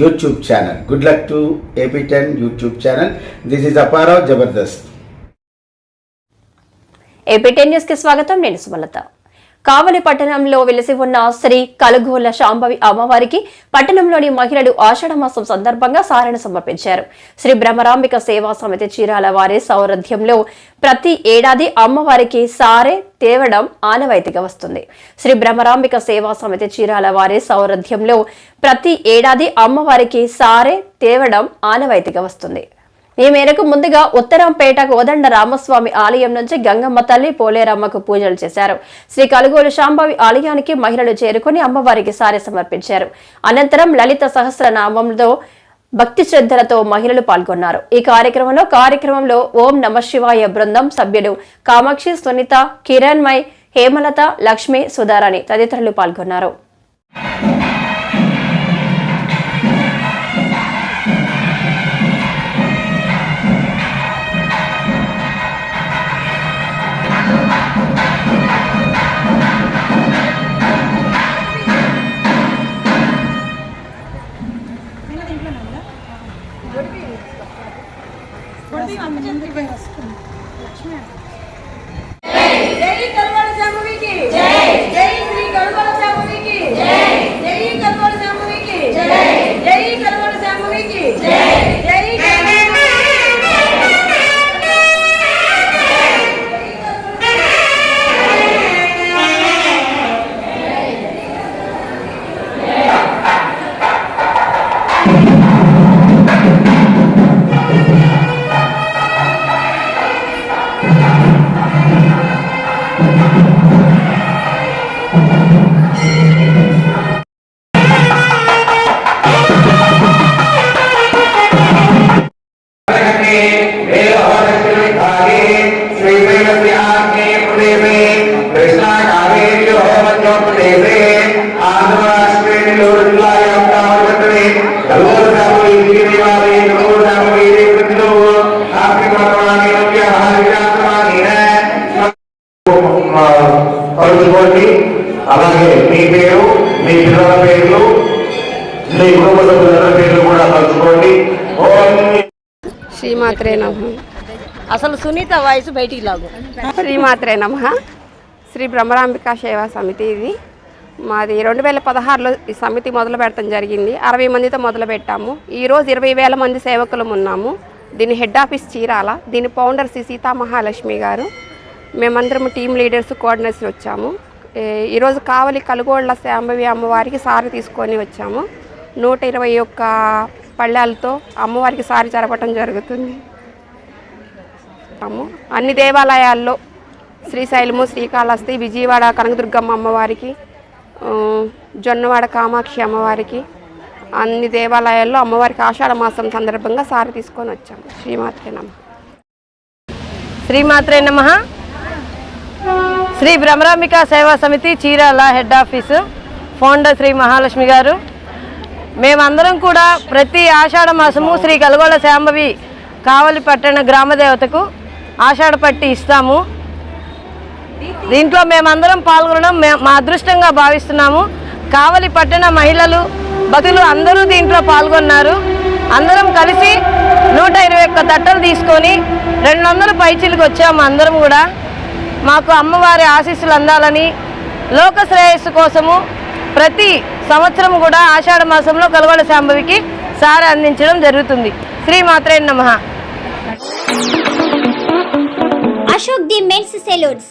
YouTube channel good luck to AP ten YouTube channel this is Aparao Jabardasth AP ten న్యూస్కి స్వాగతం. నేను సుమలత. కావలి పట్టణంలో వెలిసి ఉన్న శ్రీ కలుగోల శాంభవి అమ్మవారికి పట్టణంలోని మహిళలు ఆషాఢమాసం సందర్భంగా సారణ సమర్పించారు. శ్రీ బ్రహ్మరాంబిక సేవా సమితి చీరాల వారి సౌరథ్యంలో ప్రతి ఏడాది అమ్మవారికి సారే తేవడం ఆనవాయితీగా వస్తుంది. శ్రీ బ్రహ్మరాంబిక సేవా సమితి చీరాల వారి సౌరథ్యంలో ప్రతి ఏడాది అమ్మవారికి సారే తేవడం ఆనవాయితీగా వస్తుంది. ఈ మేరకు ముందుగా ఉత్తరంపేట కోదండ రామస్వామి ఆలయం నుంచి గంగమ్మ తల్లి పోలేరమ్మకు పూజలు చేశారు. శ్రీ కలుగోలు శాంభావి ఆలయానికి మహిళలు చేరుకుని అమ్మవారికి సారి సమర్పించారు. అనంతరం లలిత సహస్రనామంలో భక్తి శ్రద్ధలతో మహిళలు పాల్గొన్నారు. ఈ కార్యక్రమంలో కార్యక్రమంలో ఓం నమ శివాయ బృందం సభ్యులు కామాక్షి సునీత కిరణ్మయ్ హేమలత లక్ష్మి సుధారాణి తదితరులు పాల్గొన్నారు. పలుచుకోండి అలాగే మీ పేరు మీ పిల్లల పేర్లు మీ కుటుంబ సభ్యుల పేర్లు కూడా పలుచుకోండి శ్రీమాత్రే నమ. అసలు సునీత వయసు బయటికి లాగు. శ్రీమాత్రే నమ. శ్రీ బ్రహ్మరాంబిక సేవా సమితి ఇది. మాది రెండు వేల పదహారులో ఈ సమితి మొదలు పెట్టడం జరిగింది. అరవై మందితో మొదలు పెట్టాము. ఈరోజు ఇరవై వేల మంది సేవకులం ఉన్నాము. దీని హెడ్ ఆఫీస్ చీరాల దీని ఫౌండర్ శ్రీ సీతా మహాలక్ష్మి గారు. మేమందరం టీం లీడర్స్ కోఆర్డినేటర్స్ వచ్చాము. ఈరోజు కావలి కలుగోళ్ళ శాంభవి అమ్మవారికి సారి తీసుకొని వచ్చాము. నూట ఇరవై ఒక్క పళ్ళాలతో అమ్మవారికి సారి జరపటం జరుగుతుంది. అన్ని దేవాలయాల్లో శ్రీశైలము శ్రీకాళహస్తి విజయవాడ కనకదుర్గమ్మ అమ్మవారికి జొన్నవాడ కామాక్షి అమ్మవారికి అన్ని దేవాలయాల్లో అమ్మవారికి ఆషాఢ మాసం సందర్భంగా సారి తీసుకొని వచ్చాము శ్రీమాత్రే నమ. శ్రీమాత్రే నమ. Shri Bhramarambika Seva Samiti Chirala head office founder Shri Mahalakshmi garu. మేమందరం కూడా ప్రతి ఆషాఢ మాసము శ్రీ కలగోళ శాంభవి కావలి పట్టణ గ్రామ దేవతకు ఆషాఢ పట్టి ఇస్తాము. దీంట్లో మేమందరం పాల్గొనడం మా అదృష్టంగా భావిస్తున్నాము. కావలి పట్టణ మహిళలు భక్తులు అందరూ దీంట్లో పాల్గొన్నారు. అందరం కలిసి నూట ఇరవై ఒక్క తట్టలు తీసుకొని రెండు వందల పైచీలకు వచ్చాము అందరం కూడా. మాకు అమ్మవారి ఆశీస్సులు అందాలని లోక శ్రేయస్సు కోసము ప్రతి సంవత్సరం కూడా ఆషాఢ మాసంలో కలగొల శాంభవికి సారి అందించడం జరుగుతుంది. శ్రీ మాత్రే నమః. Ashok the men's salons.